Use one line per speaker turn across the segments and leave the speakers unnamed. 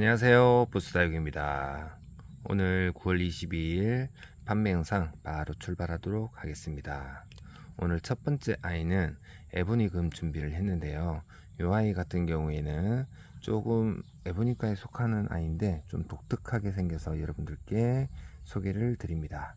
안녕하세요. 부스다육입니다. 오늘 9월 22일 판매 영상 바로 출발하도록 하겠습니다. 오늘 첫 번째 아이는 에보니금 준비를 했는데요. 이 아이 같은 경우에는 조금 에보니카에 속하는 아이인데 좀 독특하게 생겨서 여러분들께 소개를 드립니다.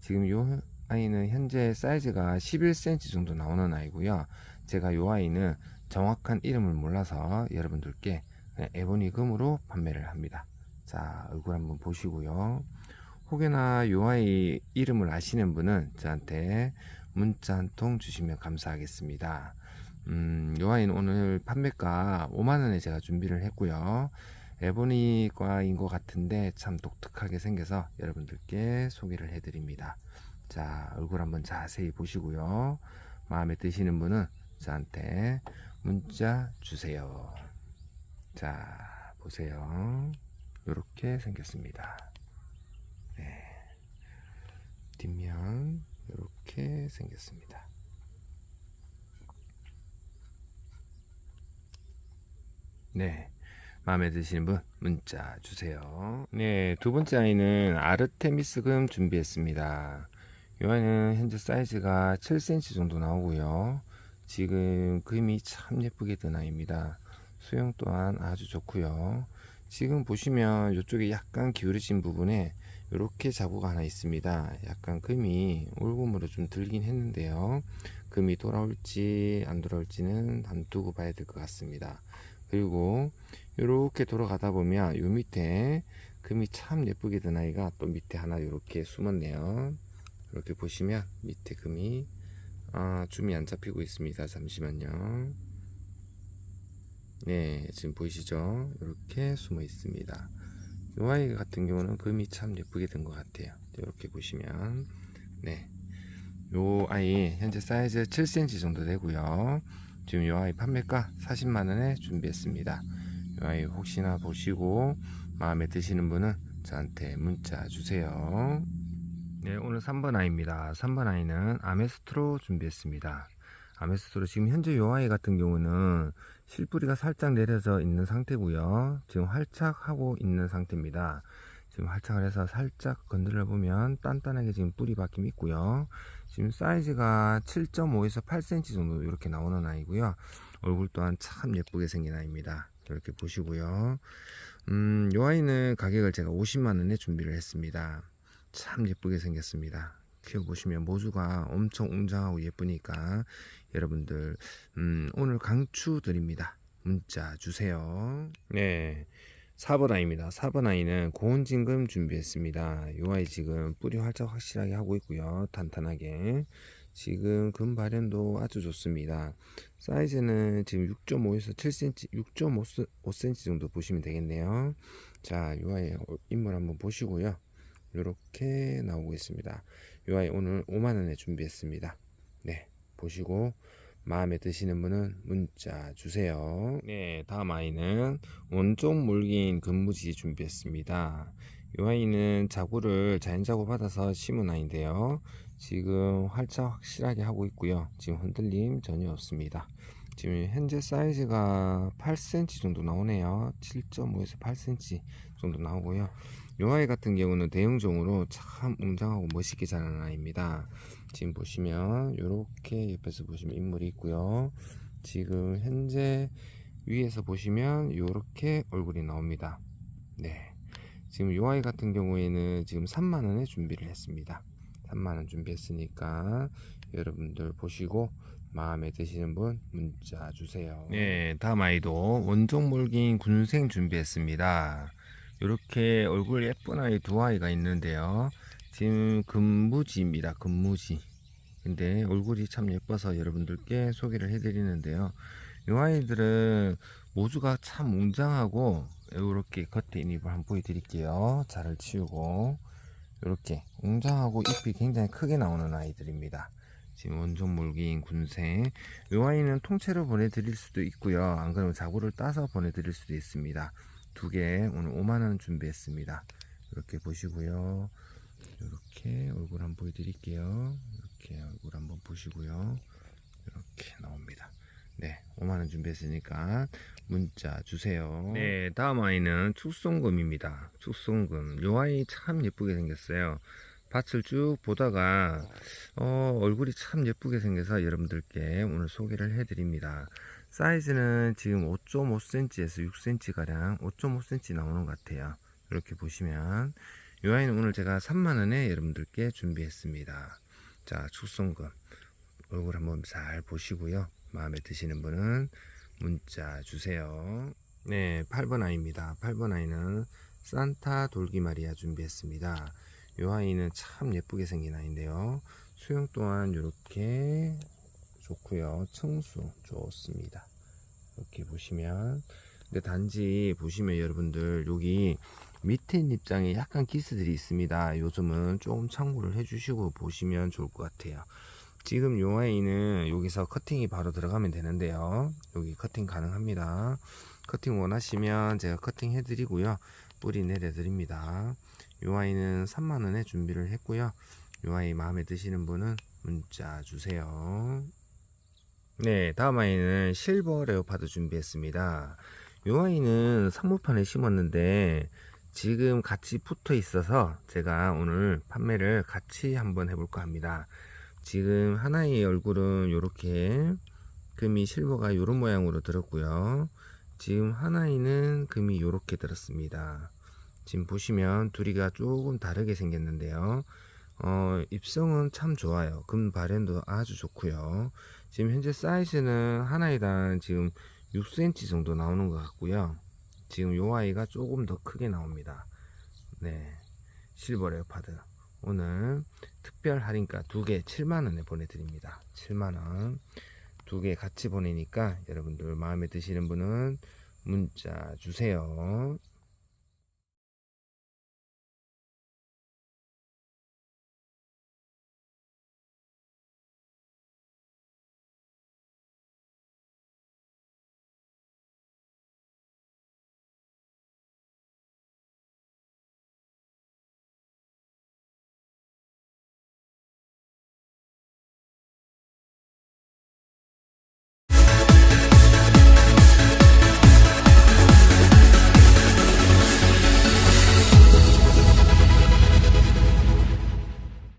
지금 이 아이는 현재 사이즈가 11cm 정도 나오는 아이고요. 제가 이 아이는 정확한 이름을 몰라서 여러분들께 네, 에보니 금으로 판매를 합니다. 자, 얼굴 한번 보시고요. 혹여나 요 아이 이름을 아시는 분은 저한테 문자 한 통 주시면 감사하겠습니다. 음, 요 아이는 오늘 판매가 5만원에 제가 준비를 했고요. 에보니과인 것 같은데 참 독특하게 생겨서 여러분들께 소개를 해드립니다. 자, 얼굴 한번 자세히 보시고요. 마음에 드시는 분은 저한테 문자 주세요. 자, 보세요. 이렇게 생겼습니다. 네. 뒷면 이렇게 생겼습니다. 네. 마음에 드시는 분 문자 주세요. 네, 두 번째 아이는 아르테미스금 준비했습니다. 이 아이는 현재 사이즈가 7cm 정도 나오고요. 지금 금이 참 예쁘게 든 아이입니다. 수영 또한 아주 좋고요. 지금 보시면 이쪽에 약간 기울어진 부분에 이렇게 자구가 하나 있습니다. 약간 금이 올금으로 좀 들긴 했는데요. 금이 돌아올지 안 돌아올지는 안 두고 봐야 될 것 같습니다. 그리고 이렇게 돌아가다 보면 이 밑에 금이 참 예쁘게 든 아이가 또 밑에 하나 이렇게 숨었네요. 이렇게 보시면 밑에 금이 아, 줌이 안 잡히고 있습니다. 잠시만요. 네, 지금 보이시죠? 이렇게 숨어 있습니다. 이 아이 같은 경우는 금이 참 예쁘게 된 것 같아요. 이렇게 보시면, 네. 요 아이 현재 사이즈 7cm 정도 되고요. 지금 이 아이 판매가 40만원에 준비했습니다. 이 아이 혹시나 보시고 마음에 드시는 분은 저한테 문자 주세요. 네, 오늘 3번 아이입니다. 3번 아이는 아메스트로 준비했습니다. 아메스트로 지금 현재 이 아이 같은 경우는 실뿌리가 살짝 내려져 있는 상태고요. 지금 활착하고 있는 상태입니다. 지금 활착을 해서 살짝 건드려 보면 단단하게 지금 뿌리 박힘 있고요. 지금 사이즈가 7.5에서 8cm 정도 이렇게 나오는 아이고요. 얼굴 또한 참 예쁘게 생긴 아이입니다. 이렇게 보시고요. 음, 이 아이는 가격을 제가 50만원에 준비를 했습니다. 참 예쁘게 생겼습니다. 키워보시면 모주가 엄청 웅장하고 예쁘니까 여러분들 음, 오늘 강추 드립니다. 문자 주세요. 네. 4번 아이입니다. 4번 아이는 고온진금 준비했습니다. 이 아이 지금 뿌리 활짝 확실하게 하고 있고요. 탄탄하게. 지금 금 발현도 아주 좋습니다. 사이즈는 지금 6.5에서 7cm, 6.5cm 정도 보시면 되겠네요. 자, 이 아이 인물 한번 보시고요. 이렇게 나오고 있습니다. 이 아이 오늘 5만원에 준비했습니다. 네, 보시고 마음에 드시는 분은 문자 주세요. 네, 다음 아이는 원종 물긴 근무지 준비했습니다. 이 아이는 자구를 자연자구 받아서 심은 아이인데요. 지금 활짝 확실하게 하고 있고요. 지금 흔들림 전혀 없습니다. 지금 현재 사이즈가 8cm 정도 나오네요. 7.5에서 8cm 정도 나오고요. 이 아이 같은 경우는 대형종으로 참 웅장하고 멋있게 자라는 아이입니다. 지금 보시면 이렇게 옆에서 보시면 인물이 있고요. 지금 현재 위에서 보시면 이렇게 얼굴이 나옵니다. 네. 지금 이 아이 같은 경우에는 지금 3만원에 준비를 했습니다. 3만원 준비했으니까 여러분들 보시고 마음에 드시는 분 문자 주세요. 네, 다음 아이도 원종 몰긴 군생 준비했습니다. 이렇게 얼굴 예쁜 아이 두 아이가 있는데요. 지금 금무지입니다. 금무지. 근데 얼굴이 참 예뻐서 여러분들께 소개를 해드리는데요. 이 아이들은 모주가 참 웅장하고 이렇게 겉에 있는 잎을 한번 보여드릴게요. 자를 치우고 이렇게 웅장하고 잎이 굉장히 크게 나오는 아이들입니다. 지금 원종 몰기인 군생 이 아이는 통째로 보내드릴 수도 있고요. 안 그러면 자구를 따서 보내드릴 수도 있습니다. 두 개 오늘 5만원 준비했습니다 이렇게 보시고요 이렇게 얼굴 한번 보여드릴게요 이렇게 얼굴 한번 보시고요 이렇게 나옵니다 네, 5만원 준비했으니까 문자 주세요. 네, 다음 아이는 축송금입니다. 축송금. 요 아이 참 예쁘게 생겼어요. 밭을 쭉 보다가 어, 얼굴이 참 예쁘게 생겨서 여러분들께 오늘 소개를 해드립니다. 사이즈는 지금 5.5cm에서 6cm 가량 5.5cm 나오는 것 같아요. 이렇게 보시면 이 아이는 오늘 제가 3만원에 여러분들께 준비했습니다. 자, 축송금 얼굴 한번 잘 보시고요. 마음에 드시는 분은 문자 주세요. 네, 8번 아이입니다. 8번 아이는 산타 돌기마리아 준비했습니다. 이 아이는 참 예쁘게 생긴 아이인데요. 수영 또한 이렇게 좋고요. 청수 좋습니다. 이렇게 보시면 근데 단지 보시면 여러분들 여기 밑에 입장에 약간 기스들이 있습니다. 요즘은 조금 참고를 해주시고 보시면 좋을 것 같아요. 지금 요 아이는 여기서 커팅이 바로 들어가면 되는데요. 여기 커팅 가능합니다. 커팅 원하시면 제가 커팅 해드리고요. 뿌리 내려드립니다. 요 아이는 3만원에 준비를 했고요. 요 아이 마음에 드시는 분은 문자 주세요. 네, 다음 아이는 실버 레오파드 준비했습니다. 요 아이는 사무판에 심었는데 지금 같이 붙어 있어서 제가 오늘 판매를 같이 한번 해볼까 합니다. 지금 하나의 얼굴은 이렇게 금이 실버가 이런 모양으로 들었고요. 지금 하나이는 금이 이렇게 들었습니다. 지금 보시면 둘이가 조금 다르게 생겼는데요. 어, 입성은 참 좋아요. 금 발현도 아주 좋고요. 지금 현재 사이즈는 하나이당 지금 6cm 정도 나오는 것 같고요. 지금 요 아이가 조금 더 크게 나옵니다. 네. 실버 레오파드. 오늘 특별 할인가 두 개 7만원에 보내드립니다. 7만원. 두 개 같이 보내니까 여러분들 마음에 드시는 분은 문자 주세요.